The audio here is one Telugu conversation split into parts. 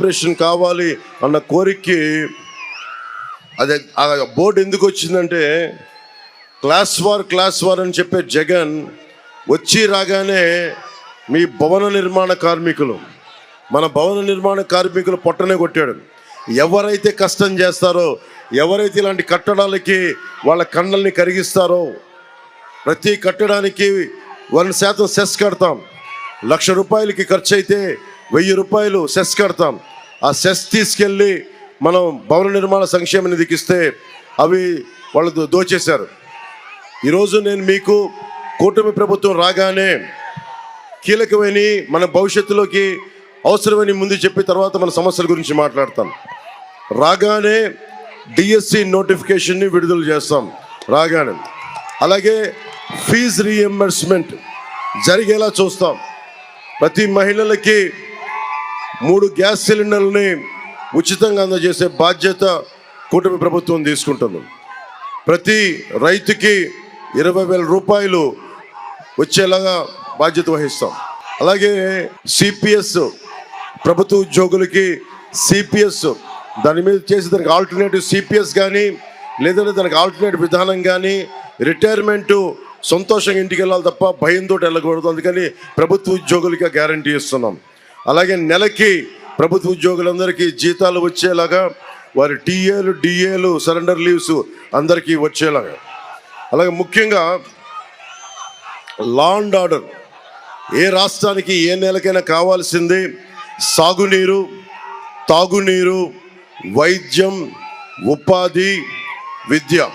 ఆపరేషన్ కావాలి అన్న కోరికకి అదే ఆ బోర్డు ఎందుకు వచ్చిందంటే క్లాస్ వార్ క్లాస్ వార్ అని చెప్పే జగన్ వచ్చి రాగానే మీ భవన నిర్మాణ కార్మికులు మన భవన నిర్మాణ కార్మికులు పొట్టనే కొట్టాడు. ఎవరైతే కష్టం చేస్తారో ఎవరైతే ఇలాంటి కట్టడాలకి వాళ్ళ కళ్ళల్ని కరిగిస్తారో ప్రతి కట్టడానికి వన్ శాతం సెస్ కడతాం. లక్ష రూపాయలకి ఖర్చు అయితే వెయ్యి రూపాయలు సెస్ కడతాం. ఆ సెస్ తీసుకెళ్ళి మనం భవన నిర్మాణ సంక్షేమ నిధికి ఇస్తే అవి వాళ్ళు దోచేశారు. ఈరోజు నేను మీకు కూటమి ప్రభుత్వం రాగానే కీలకమైన మన భవిష్యత్తులోకి అవసరమని ముందు చెప్పి తర్వాత మన సమస్యల గురించి మాట్లాడతాం. రాగానే డిఎస్సి నోటిఫికేషన్ని విడుదల చేస్తాం రాగానే. అలాగే ఫీజు రీఎంబర్స్మెంట్ జరిగేలా చూస్తాం. ప్రతి మహిళలకి మూడు గ్యాస్ సిలిండర్లని ఉచితంగా అందజేసే బాధ్యత కూటమి ప్రభుత్వం తీసుకుంటుంది. ప్రతి రైతుకి ఇరవై వేల రూపాయలు వచ్చేలాగా బాధ్యత వహిస్తాం. అలాగే సిపిఎస్ ప్రభుత్వ ఉద్యోగులకి సిపిఎస్ దాని మీద చేసి దానికి ఆల్టర్నేటివ్ సిపిఎస్ కానీ లేదంటే దానికి ఆల్టర్నేటివ్ విధానం కానీ రిటైర్మెంటు సంతోషంగా ఇంటికి వెళ్ళాలి తప్ప భయంతో వెళ్ళకూడదు. అందుకని ప్రభుత్వ ఉద్యోగులకి గ్యారంటీ ఇస్తున్నాం. అలాగే నెలకి ప్రభుత్వ ఉద్యోగులందరికీ జీతాలు వచ్చేలాగా వారి టీఏలు డిఏలు సరెండర్ లీవ్స్ అందరికీ వచ్చేలాగా. అలాగే ముఖ్యంగా లా అండ్ ఆర్డర్ ఏ రాష్ట్రానికి ఏ నెలకైనా కావాల్సింది సాగునీరు తాగునీరు వైద్యం ఉపాధి విద్య.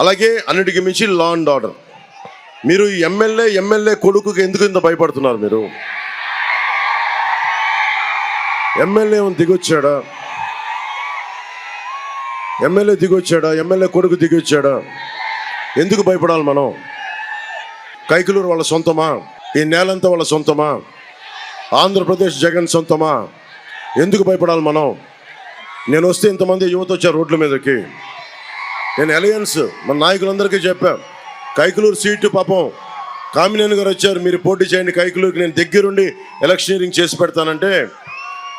అలాగే అన్నిటికీ మించి లా అండ్ ఆర్డర్ మీరు ఎమ్మెల్యే ఎమ్మెల్యే కొడుకుకి ఎందుకు ఇంత భయపడుతున్నారు మీరు? ఎమ్మెల్యే దిగొచ్చాడా? ఎమ్మెల్యే దిగొచ్చాడా? ఎమ్మెల్యే కొడుకు దిగొచ్చాడా? ఎందుకు భయపడాలి మనం? కైకులూరు వాళ్ళ సొంతమా? ఈ నేలంతా వాళ్ళ సొంతమా? ఆంధ్రప్రదేశ్ జగన్ సొంతమా? ఎందుకు భయపడాలి మనం? నేను వస్తే ఇంతమంది యువత వచ్చారు రోడ్ల మీదకి. నేను అలయన్స్ మన నాయకులందరికీ చెప్పా. కైకులూరు సీటు పాపం. కామినేని గారు వచ్చారు మీరు పోటీ చేయండి కైకులూరుకి నేను దగ్గరుండి ఎలక్షనీరింగ్ చేసి పెడతానంటే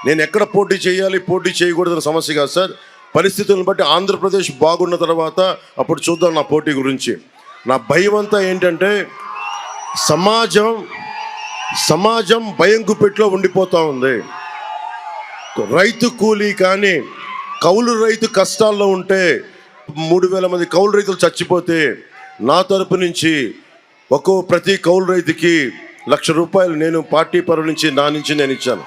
నేను ఎక్కడ పోటీ చేయాలి పోటీ చేయకూడదని సమస్య కాదు సార్. పరిస్థితులను బట్టి ఆంధ్రప్రదేశ్ బాగున్న తర్వాత అప్పుడు చూద్దాం నా పోటీ గురించి. నా భయం అంతా ఏంటంటే సమాజం సమాజం భయం గుప్పెట్లో ఉండిపోతూ ఉంది. రైతు కూలీ కానీ కౌలు రైతు కష్టాల్లో ఉంటే మూడు వేల మంది కౌలు రైతులు చచ్చిపోతే నా తరపు నుంచి ఒక్కో ప్రతి కౌలు రైతుకి లక్ష రూపాయలు నేను పార్టీ పరువు నుంచి నా నుంచి నేను ఇచ్చాను.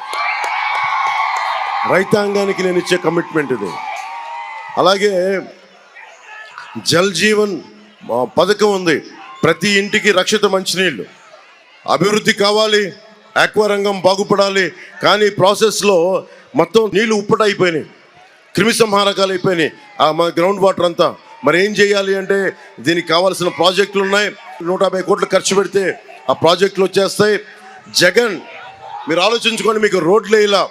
రైతాంగానికి నేను ఇచ్చే కమిట్మెంట్ ఇది. అలాగే జల్ జీవన్ పథకం ఉంది. ప్రతి ఇంటికి రక్షిత మంచినీళ్ళు. అభివృద్ధి కావాలి ఆక్వా రంగం బాగుపడాలి కానీ ప్రాసెస్లో మొత్తం నీళ్ళు ఉప్పట అయిపోయినాయి. క్రిమి సంహారకాలు అయిపోయినాయి. ఆ మా గ్రౌండ్ వాటర్ అంతా. మరి ఏం చేయాలి అంటే దీనికి కావాల్సిన ప్రాజెక్టులు ఉన్నాయి. నూట యాభై కోట్లు ఖర్చు పెడితే ఆ ప్రాజెక్టులు వచ్చేస్తాయి. జగన్ మీరు ఆలోచించుకోండి మీకు రోడ్లు ఇలా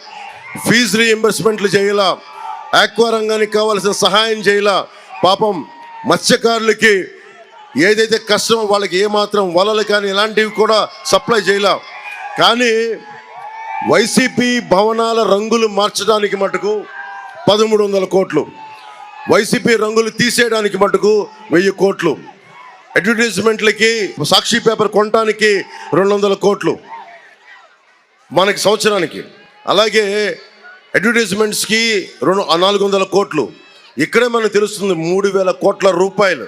ఫీజు రీఎంబర్స్మెంట్లు చేయాల? ఆక్వా రంగానికి కావాల్సిన సహాయం చేయాల? పాపం మత్స్యకారులకి ఏదైతే కష్టమో వాళ్ళకి ఏమాత్రం వలలు కానీ ఇలాంటివి కూడా సప్లై చేయాల? కానీ వైసీపీ భవనాల రంగులు మార్చడానికి మటుకు పదమూడు వందల కోట్లు. వైసీపీ రంగులు తీసేయడానికి మటుకు వెయ్యి కోట్లు. అడ్వర్టైజ్మెంట్లకి సాక్షి పేపర్ కొనడానికి రెండు వందల కోట్లు. మనకి సంవత్సరానికి. అలాగే అడ్వర్టైజ్మెంట్స్కి రెండు నాలుగు వందల కోట్లు. ఇక్కడే మనకు తెలుస్తుంది మూడు వేల కోట్ల రూపాయలు.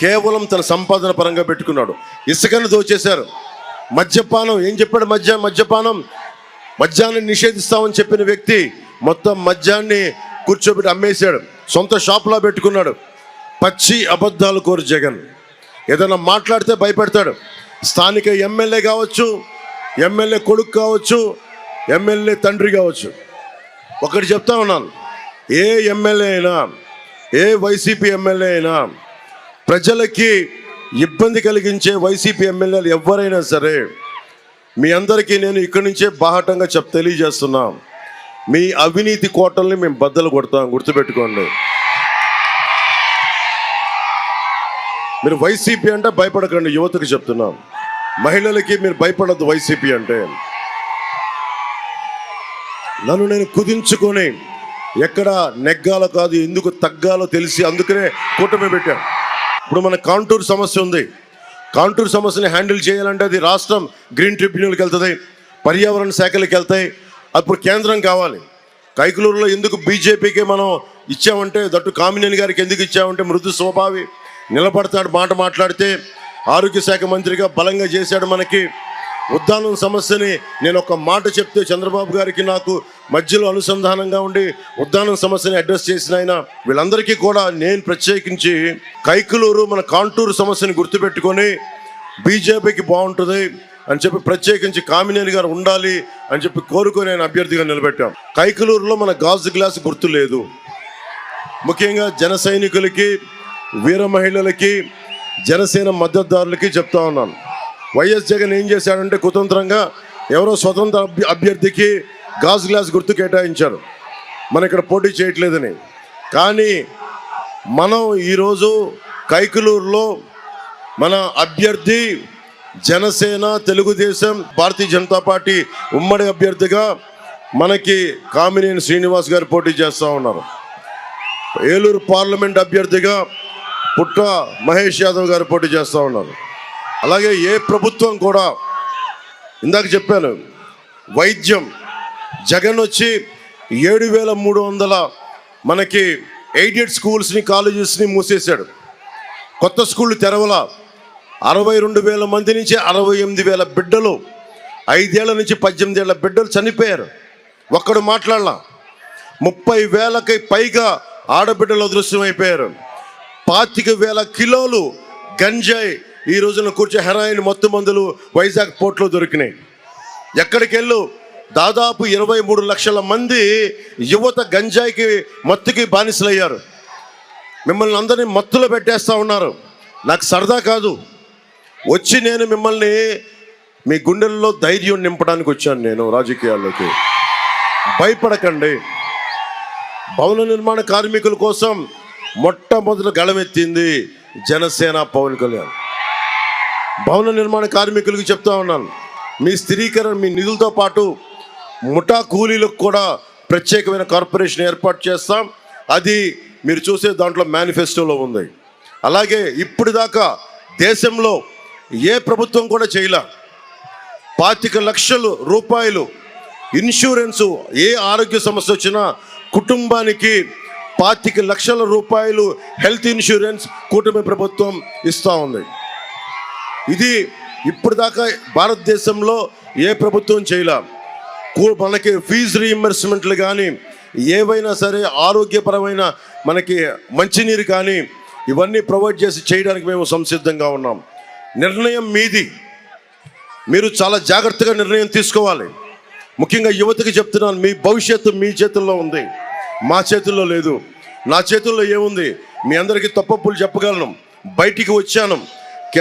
కేవలం తన సంపాదన పరంగా పెట్టుకున్నాడు. ఇసుకను దోచేశారు. మద్యపానం ఏం చెప్పాడు మద్య మద్యపానం? మద్యాన్ని నిషేధిస్తామని చెప్పిన వ్యక్తి మొత్తం మద్యాన్ని కూర్చోబెట్టి అమ్మేశాడు. సొంత షాప్లో పెట్టుకున్నాడు. పచ్చి అబద్ధాలు కోరు జగన్. ఏదైనా మాట్లాడితే భయపెడతాడు. స్థానిక ఎమ్మెల్యే కావచ్చు ఎమ్మెల్యే కొడుకు కావచ్చు ఎమ్మెల్యే తండ్రి కావచ్చు. ఒకటి చెప్తా ఉన్నాను. ఏ ఎమ్మెల్యే అయినా ఏ వైసీపీ ఎమ్మెల్యే అయినా ప్రజలకి ఇబ్బంది కలిగించే వైసీపీ ఎమ్మెల్యేలు ఎవరైనా సరే మీ అందరికీ నేను ఇక్కడి నుంచే బాహటంగా చెప్ తెలియజేస్తున్నా. మీ అవినీతి కోటల్ని మేము బద్దలు కొడతాం. గుర్తుపెట్టుకోండి. మీరు వైసీపీ అంటే భయపడకండి. యువతకు చెప్తున్నాం. మహిళలకి మీరు భయపడద్దు వైసీపీ అంటే. నన్ను నేను కుదించుకొని ఎక్కడ నెగ్గాలో కాదు ఎందుకు తగ్గాలో తెలిసి అందుకనే కూటమి పెట్టాను ఇప్పుడు మన కాంటూర్ సమస్య ఉంది. కాంటూర్ సమస్యని హ్యాండిల్ చేయాలంటే అది రాష్ట్రం గ్రీన్ ట్రిబ్యునల్కి వెళ్తుంది పర్యావరణ శాఖలకు వెళ్తాయి. అప్పుడు కేంద్రం కావాలి. కైకులూరులో ఎందుకు బీజేపీకి మనం ఇచ్చామంటే దట్టు కామినేని గారికి ఎందుకు ఇచ్చామంటే మృదు స్వభావి నిలబడతాడు మాట మాట్లాడితే ఆరోగ్య శాఖ మంత్రిగా బలంగా చేశాడు మనకి. ఉద్దానం సమస్యని నేను ఒక మాట చెప్తే చంద్రబాబు గారికి నాకు మధ్యలో అనుసంధానంగా ఉండి ఉద్దానం సమస్యని అడ్రస్ చేసిన ఆయన వీళ్ళందరికీ కూడా నేను ప్రత్యేకించి కైకులూరు మన కాంటూరు సమస్యని గుర్తుపెట్టుకొని బీజేపీకి బాగుంటుంది అని చెప్పి ప్రత్యేకించి కామినేని గారు ఉండాలి అని చెప్పి కోరుకొని ఆయన అభ్యర్థిగా నిలబెట్టాం. కైకులూరులో మన గాజు గ్లాస్ గుర్తు లేదు. ముఖ్యంగా జన సైనికులకి వీర మహిళలకి జనసేన మద్దతుదారులకి చెప్తా ఉన్నాను. వైఎస్ జగన్ ఏం చేశాడంటే కుతంత్రంగా ఎవరో స్వతంత్ర అభ్యర్థికి గాజు గ్లాస్ గుర్తు కేటాయించారు. మన ఇక్కడ పోటీ చేయట్లేదని. కానీ మనం ఈరోజు కైకులూరులో మన అభ్యర్థి జనసేన తెలుగుదేశం భారతీయ జనతా పార్టీ ఉమ్మడి అభ్యర్థిగా మనకి కామినేని శ్రీనివాస్ గారు పోటీ చేస్తూ ఉన్నారు. ఏలూరు పార్లమెంట్ అభ్యర్థిగా పుట్ట మహేష్ యాదవ్ గారు పోటీ చేస్తూ ఉన్నారు. అలాగే ఏ ప్రభుత్వం కూడా ఇందాక చెప్పాను వైద్యం జగన్ వచ్చి ఏడు వేల మూడు వందల మనకి ఎయిడెడ్ స్కూల్స్ని కాలేజెస్ని మూసేశాడు. కొత్త స్కూళ్ళు తెరవల అరవై రెండు వేల మంది నుంచి అరవై ఎనిమిది వేల బిడ్డలు ఐదేళ్ళ నుంచి పద్దెనిమిది ఏళ్ళ బిడ్డలు చనిపోయారు. ఒక్కడు మాట్లాడలా. ముప్పై వేలకి పైగా ఆడబిడ్డలు అదృశ్యమైపోయారు పాతిక వేల కిలోలు గంజాయి ఈ రోజున కూర్చో హెరాయిన్ మత్తు మందులు వైజాగ్ పోర్ట్లో దొరికినాయి. ఎక్కడికి వెళ్ళు దాదాపు ఇరవై మూడు లక్షల మంది యువత గంజాయికి మత్తుకి బానిసలయ్యారు. మిమ్మల్ని అందరినీ మత్తులో పెట్టేస్తూ ఉన్నారు. నాకు సరదా కాదు. వచ్చి నేను మిమ్మల్ని మీ గుండెల్లో ధైర్యం నింపడానికి వచ్చాను నేను రాజకీయాల్లోకి. భయపడకండి. భవన నిర్మాణ కార్మికుల కోసం మొట్టమొదటి గళమెత్తింది జనసేన పవన్ కళ్యాణ్. భవన నిర్మాణ కార్మికులకు చెప్తా ఉన్నాను. మీ స్థిరీకరణ మీ నిధులతో పాటు ముఠా కూలీలకు కూడా ప్రత్యేకమైన కార్పొరేషన్ ఏర్పాటు చేస్తాం. అది మీరు చూసే దాంట్లో మేనిఫెస్టోలో ఉంది. అలాగే ఇప్పుడు దాకా దేశంలో ఏ ప్రభుత్వం కూడా చేయలే. పాతిక లక్షలు రూపాయలు ఇన్సూరెన్సు ఏ ఆరోగ్య సమస్య వచ్చినా కుటుంబానికి పాతిక లక్షల రూపాయలు హెల్త్ ఇన్సూరెన్స్ కూటమి ప్రభుత్వం ఇస్తూ ఉంది. ఇది ఇప్పుడు దాకా భారతదేశంలో ఏ ప్రభుత్వం చేయలేం. మనకి ఫీజు రీఎంబర్స్మెంట్లు కానీ ఏవైనా సరే ఆరోగ్యపరమైన మనకి మంచినీరు కానీ ఇవన్నీ ప్రొవైడ్ చేసి చేయడానికి మేము సంసిద్ధంగా ఉన్నాం. నిర్ణయం మీది. మీరు చాలా జాగ్రత్తగా నిర్ణయం తీసుకోవాలి. ముఖ్యంగా యువతకి చెప్తున్నాను మీ భవిష్యత్తు మీ చేతుల్లో ఉంది. మా చేతుల్లో లేదు. నా చేతుల్లో ఏముంది? మీ అందరికీ తప్పప్పులు చెప్పగలను. బయటికి వచ్చాను.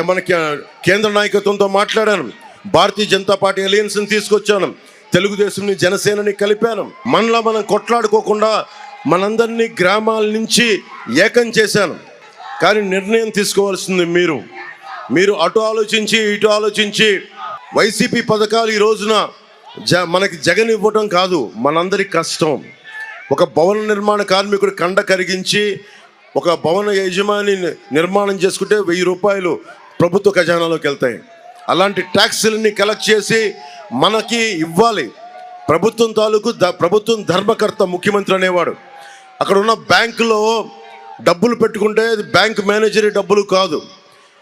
మనకి మన కేంద్ర నాయకత్వంతో మాట్లాడాను. భారతీయ జనతా పార్టీ అలయన్స్ని తీసుకొచ్చాను. తెలుగుదేశంని జనసేనని కలిపాను. మనలో మనం కొట్లాడుకోకుండా మనందరినీ గ్రామాల నుంచి ఏకం చేశాను. కానీ నిర్ణయం తీసుకోవాల్సింది మీరు. మీరు అటు ఆలోచించి ఇటు ఆలోచించి వైసీపీ పథకాలు ఈ రోజున జ మనకి జగన్ ఇవ్వటం కాదు మనందరి కష్టం. ఒక భవన నిర్మాణ కార్మికుడు కండ కరిగించి ఒక భవన యజమాని నిర్మాణం చేసుకుంటే వెయ్యి రూపాయలు ప్రభుత్వ ఖజానాలోకి వెళ్తాయి. అలాంటి ట్యాక్సులన్నీ కలెక్ట్ చేసి మనకి ఇవ్వాలి. ప్రభుత్వం తాలూకు ద ప్రభుత్వం ధర్మకర్త ముఖ్యమంత్రి అనేవాడు. అక్కడ ఉన్న బ్యాంకులో డబ్బులు పెట్టుకుంటే అది బ్యాంక్ మేనేజర్ డబ్బులు కాదు.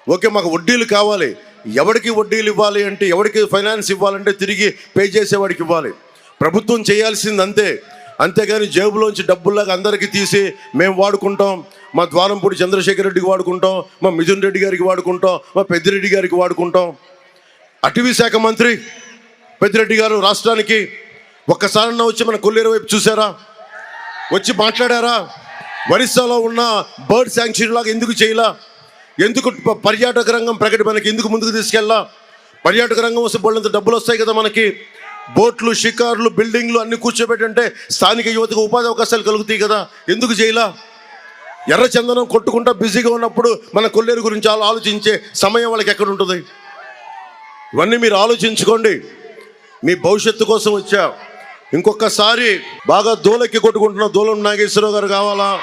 ఓకే మాకు వడ్డీలు కావాలి. ఎవరికి వడ్డీలు ఇవ్వాలి అంటే ఎవరికి ఫైనాన్స్ ఇవ్వాలంటే తిరిగి పే చేసేవాడికి ఇవ్వాలి. ప్రభుత్వం చేయాల్సింది అంతే అంతేగాని జేబులోంచి డబ్బుల్లాగా అందరికీ తీసి మేము వాడుకుంటాం. మా ద్వారంపూడి చంద్రశేఖర్ రెడ్డికి వాడుకుంటాం. మా మిథున్ రెడ్డి గారికి వాడుకుంటాం. మా పెద్దిరెడ్డి గారికి వాడుకుంటాం. అటవీ శాఖ మంత్రి పెద్దిరెడ్డి గారు రాష్ట్రానికి ఒక్కసారన్నా వచ్చి మన కొల్లేరు వైపు చూసారా? వచ్చి మాట్లాడారా? ఒరిస్సాలో ఉన్న బర్డ్ శాంక్చురీ లాగా ఎందుకు చేయలా? ఎందుకు పర్యాటక రంగం ప్రకటి మనకి ఎందుకు ముందుకు తీసుకెళ్ళా? పర్యాటక రంగం వస్తే బోళ్ళంత డబ్బులు వస్తాయి కదా మనకి. బోట్లు షికార్లు బిల్డింగ్లు అన్ని కూర్చోబెట్టంటే స్థానిక యువతకు ఉపాధి అవకాశాలు కలుగుతాయి కదా. ఎందుకు చేయలా? ఎర్ర చందనం కొట్టుకుంటా బిజీగా ఉన్నప్పుడు మన కొల్లేరు గురించి ఆలోచించే సమయం వాళ్ళకి ఎక్కడ ఉంటుంది? ఇవన్నీ మీరు ఆలోచించుకోండి. మీ భవిష్యత్తు కోసం వచ్చా ఇంకొకసారి బాగా దూలకి కొట్టుకుంటున్న దూలం నాగేశ్వరరావు గారు కావాలా?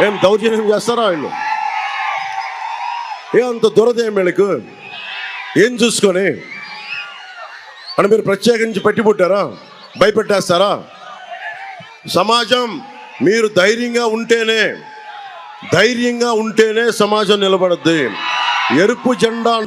ఏం దౌర్జన్యం చేస్తారా వీళ్ళు? ఏ అంత దురదేం వీళ్ళకు? ఏం చూసుకొని? అని మీరు ప్రత్యేకించి పెట్టి పుట్టారా? భయపెట్టేస్తారా? సమాజం మీరు ధైర్యంగా ఉంటేనే ధైర్యంగా ఉంటేనే సమాజం నిలబడద్ది. ఎరుపు జెండా